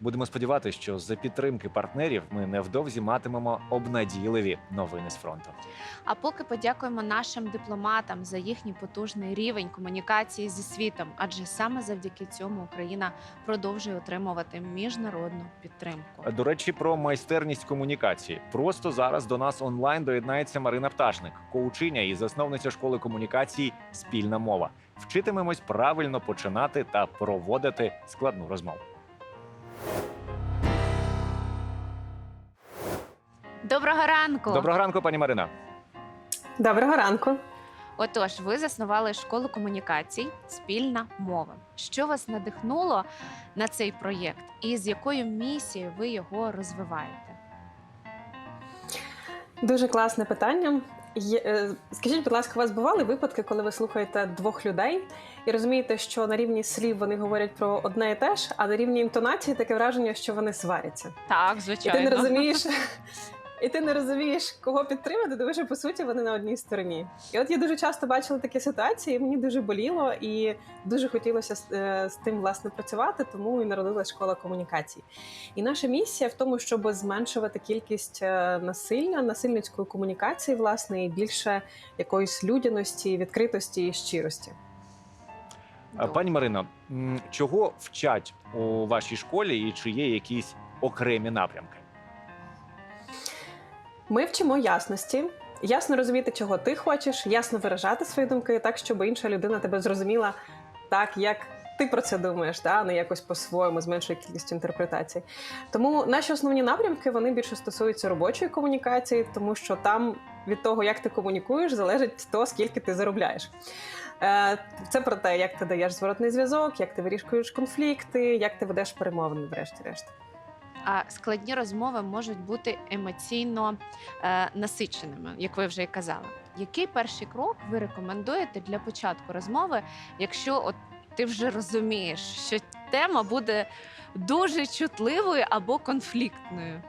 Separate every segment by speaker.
Speaker 1: Будемо сподіватися, що за підтримки партнерів ми невдовзі матимемо обнадійливі новини з фронту.
Speaker 2: А поки подякуємо нашим дипломатам за їхній потужний рівень комунікації зі світом, адже саме завдяки цьому Україна продовжує отримувати міжнародну підтримку.
Speaker 1: До речі, про майстерність комунікації. Просто зараз до нас онлайн доєднається Марина Пташник, коучиня і засновниця школи комунікації Спільна мова. Вчитимемось правильно починати та проводити складну розмову.
Speaker 2: Доброго ранку!
Speaker 1: Доброго ранку, пані Марина.
Speaker 3: Доброго ранку.
Speaker 2: Отож, ви заснували школу комунікацій Спільна мова. Що вас надихнуло на цей проєкт, і з якою місією ви його розвиваєте?
Speaker 3: Дуже класне питання. Е, Скажіть, будь ласка, у вас бували випадки, коли ви слухаєте двох людей і розумієте, що на рівні слів вони говорять про одне і те ж, а на рівні інтонації таке враження, що вони сваряться.
Speaker 2: Так,
Speaker 3: І
Speaker 2: звичайно.
Speaker 3: ти не розумієш. І ти не розумієш, кого підтримати, тому що по суті вони на одній стороні. І от я дуже часто бачила такі ситуації, і мені дуже боліло, і дуже хотілося з, е, з тим власне працювати, тому і народилась школа комунікацій. І наша місія в тому, щоб зменшувати кількість е, насилля, насильницької комунікації, власне, і більше якоїсь людяності, відкритості і щирості.
Speaker 1: Пані Марино, м, чого вчать у вашій школі і чи є якісь окремі напрямки?
Speaker 3: Ми вчимо ясності, ясно розуміти, чого ти хочеш, ясно виражати свої думки, так, щоб інша людина тебе зрозуміла так, як ти про це думаєш, та, не якось по-своєму з меншою кількістю інтерпретацій. Тому наші основні напрямки вони більше стосуються робочої комунікації, тому що там від того, як ти комунікуєш, залежить то, скільки ти заробляєш. Е, Це про те, як ти даєш зворотний зв'язок, як ти вирішуєш конфлікти, як ти ведеш перемовини, врешті-решт.
Speaker 2: А складні розмови можуть бути емоційно е, насиченими, як ви вже і казали. Який перший крок ви рекомендуєте для початку розмови, якщо от ти вже розумієш, що тема буде дуже чутливою або конфліктною?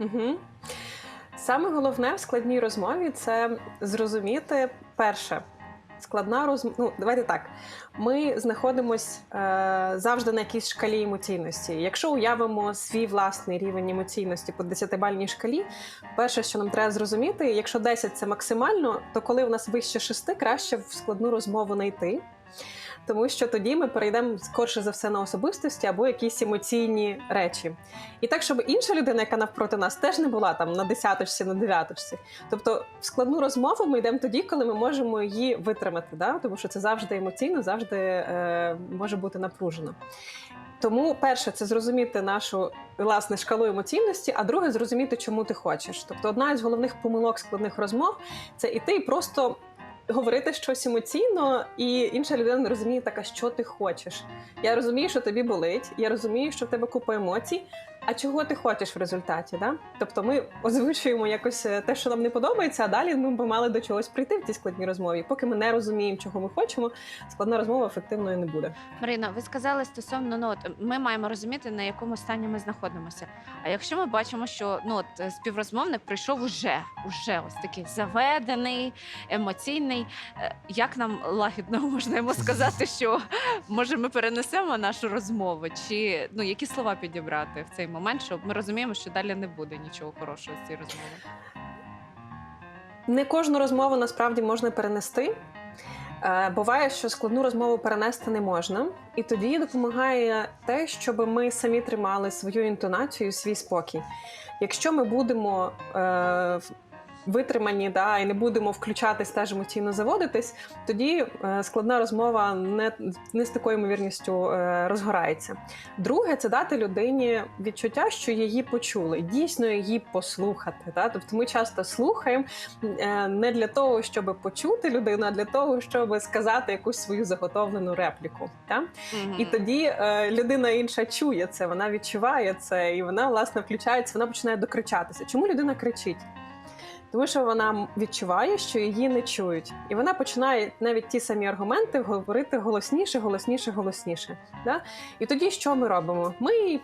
Speaker 3: Угу. Саме головне в складній розмові це зрозуміти перше. Складна розмова. Ну, давайте так. Ми знаходимось е, завжди на якійсь шкалі емоційності. Якщо уявимо свій власний рівень емоційності по 10-бальній шкалі, перше, що нам треба зрозуміти, якщо 10 це максимально, то коли у нас вище 6, краще в складну розмову не йти. Тому що тоді ми перейдемо скорше за все на особистості або якісь емоційні речі. І так, щоб інша людина, яка навпроти нас, теж не була там на десяточці, на дев'яточці. Тобто, в складну розмову ми йдемо тоді, коли ми можемо її витримати, да? тому що це завжди емоційно, завжди е, може бути напружено. Тому перше, це зрозуміти нашу власне шкалу емоційності, а друге зрозуміти, чому ти хочеш. Тобто, одна із головних помилок складних розмов це іти і просто говорити щось емоційно, і інша людина не розуміє так, а що ти хочеш. Я розумію, що тобі болить, я розумію, що в тебе купа емоцій. А чого ти хочеш в результаті? Да? Тобто ми озвучуємо якось е, те, що нам не подобається, а далі ми б мали до чогось прийти в цій складній розмові. Поки ми не розуміємо, чого ми хочемо, складна розмова ефективною не буде.
Speaker 2: Марина, ви сказали стосовно ну, от, ми маємо розуміти, на якому стані ми знаходимося. А якщо ми бачимо, що ну от е, співрозмовник прийшов уже, уже ось такий заведений, емоційний. е, Як нам лагідно можна йому сказати, що може ми перенесемо нашу розмову, чи ну які слова підібрати в цей момент, щоб ми розуміємо, що далі не буде нічого хорошого з цієї розмови.
Speaker 3: Не кожну розмову насправді можна перенести. Е, Буває, що складну розмову перенести не можна, і тоді допомагає те, щоб ми самі тримали свою інтонацію, свій спокій. Якщо ми будемо е, витримані да, і не будемо включатись теж емоційно заводитись, тоді е, складна розмова не, не з такою ймовірністю е, розгорається. Друге, це дати людині відчуття, що її почули, дійсно її послухати. Да? Тобто ми часто слухаємо е, не для того, щоб почути людину, а для того, щоб сказати якусь свою заготовлену репліку. Да? І тоді людина інша чує це, вона відчуває це, і вона власне включається, вона починає докричатися. Чому людина кричить? Тому що вона відчуває, що її не чують, і вона починає навіть ті самі аргументи говорити голосніше, голосніше, голосніше. Да? І тоді що ми робимо? Ми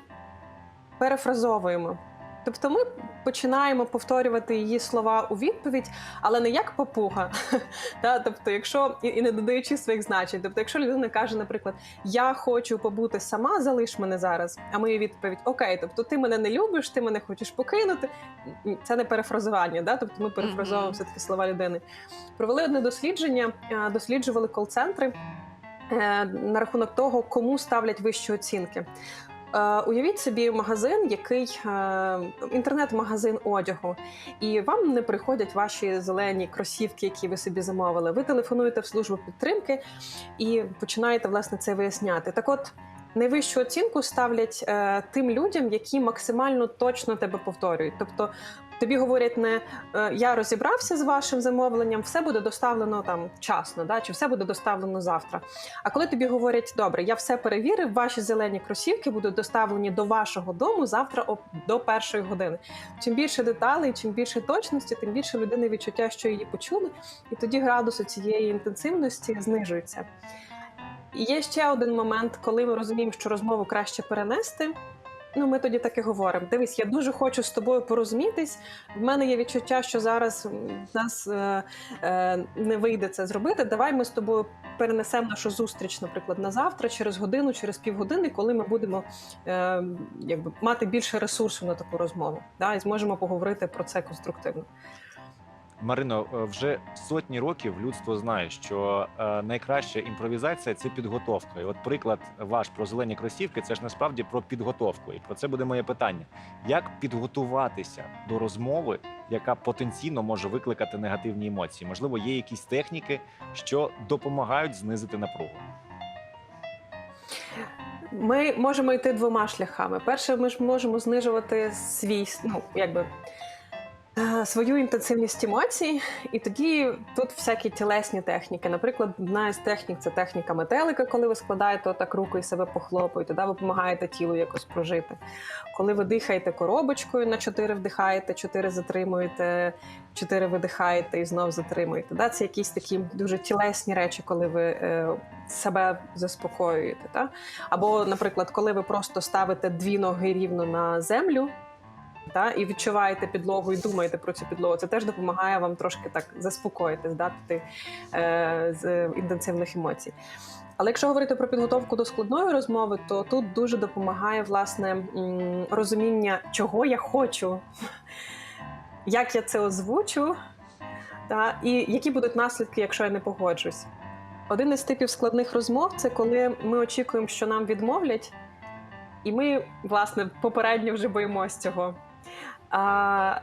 Speaker 3: перефразовуємо. Тобто ми починаємо повторювати її слова у відповідь, але не як папуга. Та, тобто, якщо і, і не додаючи своїх значень. Тобто, якщо людина каже, наприклад, я хочу побути сама, залиш мене зараз. А моя відповідь Окей, тобто ти мене не любиш, ти мене хочеш покинути. Це не перефразування, да? тобто ми перефразовуємо все таки слова людини. Провели одне дослідження, е, досліджували кол-центри е, на рахунок того, кому ставлять вищі оцінки. Е, Уявіть собі магазин, який е, інтернет-магазин одягу, і вам не приходять ваші зелені кросівки, які ви собі замовили. Ви телефонуєте в службу підтримки і починаєте власне це виясняти. Так, от найвищу оцінку ставлять е, тим людям, які максимально точно тебе повторюють. Тобто тобі говорять не е, я розібрався з вашим замовленням, все буде доставлено там вчасно, да, чи все буде доставлено завтра. А коли тобі говорять, добре, я все перевірив, ваші зелені кросівки будуть доставлені до вашого дому завтра до першої години. Чим більше деталей, чим більше точності, тим більше людини відчуття, що її почули, і тоді градус цієї інтенсивності знижується. І є ще один момент, коли ми розуміємо, що розмову краще перенести. Ну, ми тоді так і говоримо. Дивись, я дуже хочу з тобою порозумітись. В мене є відчуття, що зараз в нас е, е, не вийде це зробити. Давай ми з тобою перенесемо нашу зустріч, наприклад, на завтра, через годину, через півгодини, коли ми будемо е, якби мати більше ресурсу на таку розмову, да, і зможемо поговорити про це конструктивно.
Speaker 1: Марино, е, вже сотні років людство знає, що е, найкраща імпровізація це підготовка. І от приклад ваш про зелені кросівки це ж насправді про підготовку. І про це буде моє питання: як підготуватися до розмови, яка потенційно може викликати негативні емоції? Можливо, є якісь техніки, що допомагають знизити напругу.
Speaker 3: Ми можемо йти двома шляхами. Перше, ми ж можемо знижувати свій ну, якби. Е, Свою інтенсивність емоцій, і тоді тут всякі тілесні техніки. Наприклад, одна з технік це техніка метелика, коли ви складаєте отак руку і себе похлопуєте, да, ви допомагаєте тілу якось прожити. Коли ви дихаєте коробочкою на 4 вдихаєте, 4 затримуєте, 4 видихаєте і знов затримуєте. Да? Це якісь такі дуже тілесні речі, коли ви е, себе заспокоюєте. Да? Або, наприклад, коли ви просто ставите дві ноги рівно на землю. Та, і відчуваєте підлогу і думаєте про цю підлогу. Це теж допомагає вам трошки так заспокоїтись, да, піти е, з інтенсивних емоцій. Але якщо говорити про підготовку до складної розмови, то тут дуже допомагає власне розуміння, чого я хочу, як я це озвучу, та, і які будуть наслідки, якщо я не погоджусь. Один із типів складних розмов це коли ми очікуємо, що нам відмовлять, і ми, власне, попередньо вже боїмося цього. А,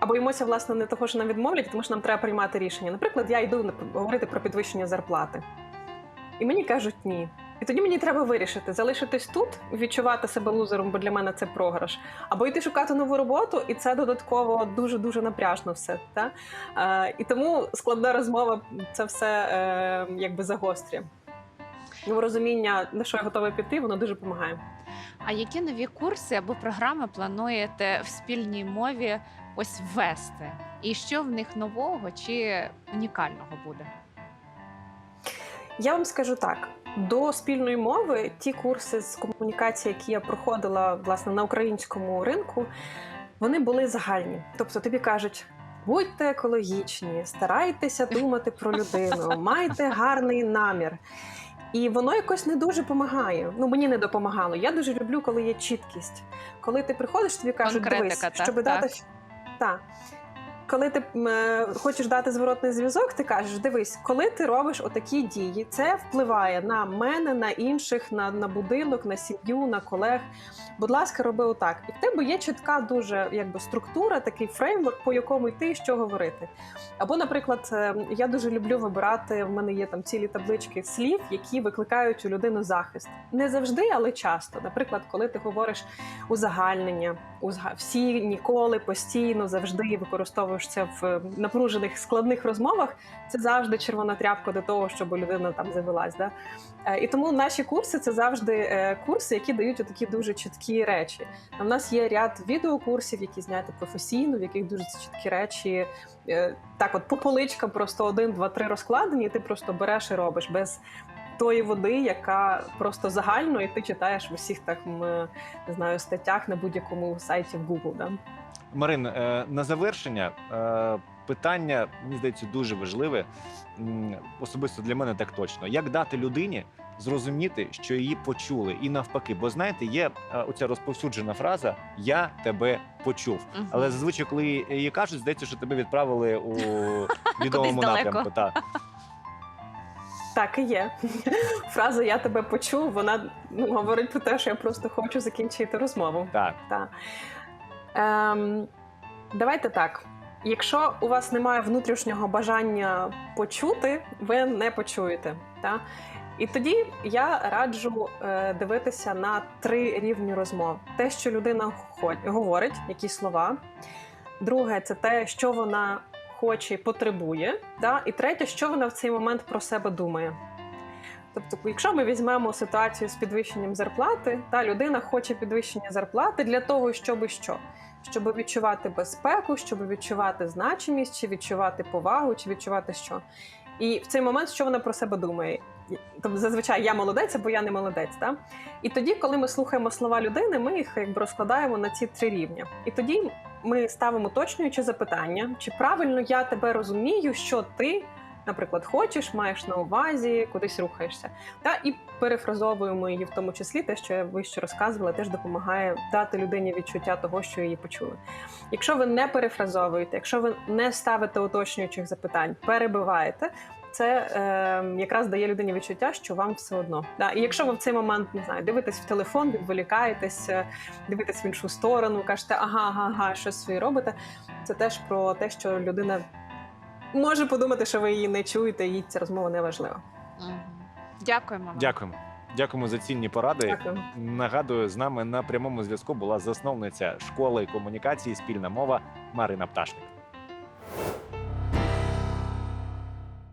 Speaker 3: а боїмося, власне, не того, що нам відмовлять, тому що нам треба приймати рішення. Наприклад, я йду говорити про підвищення зарплати. І мені кажуть ні. І тоді мені треба вирішити, залишитись тут, відчувати себе лузером, бо для мене це програш, або йти шукати нову роботу, і це додатково дуже дуже напряжно все. Та? Е, і тому складна розмова це все е, якби загострює. Ну, розуміння, на що я готова піти, воно дуже допомагає.
Speaker 2: А які нові курси або програми плануєте в спільній мові ось ввести? І що в них нового чи унікального буде?
Speaker 3: Я вам скажу так: до спільної мови ті курси з комунікації, які я проходила власне на українському ринку, вони були загальні. Тобто тобі кажуть. Будьте екологічні, старайтеся думати про людину, майте гарний намір. І воно якось не дуже допомагає. Ну мені не допомагало. Я дуже люблю, коли є чіткість. Коли ти приходиш, тобі кажуть,
Speaker 2: Конкретика,
Speaker 3: дивись,
Speaker 2: так,
Speaker 3: щоб
Speaker 2: так.
Speaker 3: дати так. Коли ти е, хочеш дати зворотний зв'язок, ти кажеш: дивись, коли ти робиш отакі дії, це впливає на мене, на інших, на, на будинок, на сім'ю, на колег. Будь ласка, роби отак. І в тебе є чітка дуже якби структура, такий фреймворк, по якому йти і що говорити. Або, наприклад, е, я дуже люблю вибирати. В мене є там цілі таблички слів, які викликають у людину захист. Не завжди, але часто. Наприклад, коли ти говориш узагальнення, всі ніколи, постійно, завжди використовуєш це в е, напружених складних розмовах. Це завжди червона тряпка до того, щоб людина там завелась. Да? Е, І тому наші курси це завжди е, курси, які дають такі дуже чіткі речі. У нас є ряд відеокурсів, які зняті професійно, в яких дуже чіткі речі. е, Так, от по поличкам просто один, два, три розкладені, і ти просто береш і робиш без тої води, яка просто загально, і ти читаєш в усіх так не знаю статтях на будь-якому сайті в Google. Да?
Speaker 1: Марин, е, на завершення е, питання, мені здається, дуже важливе. Особисто для мене так точно. Як дати людині зрозуміти, що її почули, і навпаки, бо знаєте, є е, оця розповсюджена фраза Я тебе почув.
Speaker 2: Мгм.
Speaker 1: Але зазвичай, коли її кажуть, здається, що тебе відправили у відомому напрямку. Так.
Speaker 3: Так і є. Фраза Я тебе почув. Вона ну, говорить про те, що я просто хочу закінчити розмову.
Speaker 1: так.
Speaker 3: Так. Ем, давайте так. Якщо у вас немає внутрішнього бажання почути, ви не почуєте. Та? І тоді я раджу е, дивитися на три рівні розмов: те, що людина говорить, які слова. Друге, це те, що вона хоче і потребує. Та? І третє, що вона в цей момент про себе думає. Тобто, якщо ми візьмемо ситуацію з підвищенням зарплати, та людина хоче підвищення зарплати для того, щоб що? Щоб відчувати безпеку, щоб відчувати значимість, чи відчувати повагу, чи відчувати що. І в цей момент, що вона про себе думає? Тобто, зазвичай я молодець або я не молодець. Та? І тоді, коли ми слухаємо слова людини, ми їх якби розкладаємо на ці три рівні. І тоді ми ставимо уточнюючи запитання, чи правильно я тебе розумію, що ти наприклад, хочеш, маєш на увазі, кудись рухаєшся. Та і перефразовуємо її в тому числі, те, що я вище розказувала, теж допомагає дати людині відчуття того, що її почули. Якщо ви не перефразовуєте, якщо ви не ставите уточнюючих запитань, перебиваєте. Це е, якраз дає людині відчуття, що вам все одно. Да? І якщо ви в цей момент не знаю, дивитесь в телефон, відволікаєтесь, е, дивитесь в іншу сторону, кажете, ага, ага, ага, щось свої робите. Це теж про те, що людина може подумати, що ви її не чуєте, їй ця розмова не важлива.
Speaker 2: Дякуємо. вам.
Speaker 1: Дякуємо. Дякуємо за цінні поради.
Speaker 3: Дякую.
Speaker 1: Нагадую, з нами на прямому зв'язку була засновниця школи комунікації Спільна мова Марина Пташник.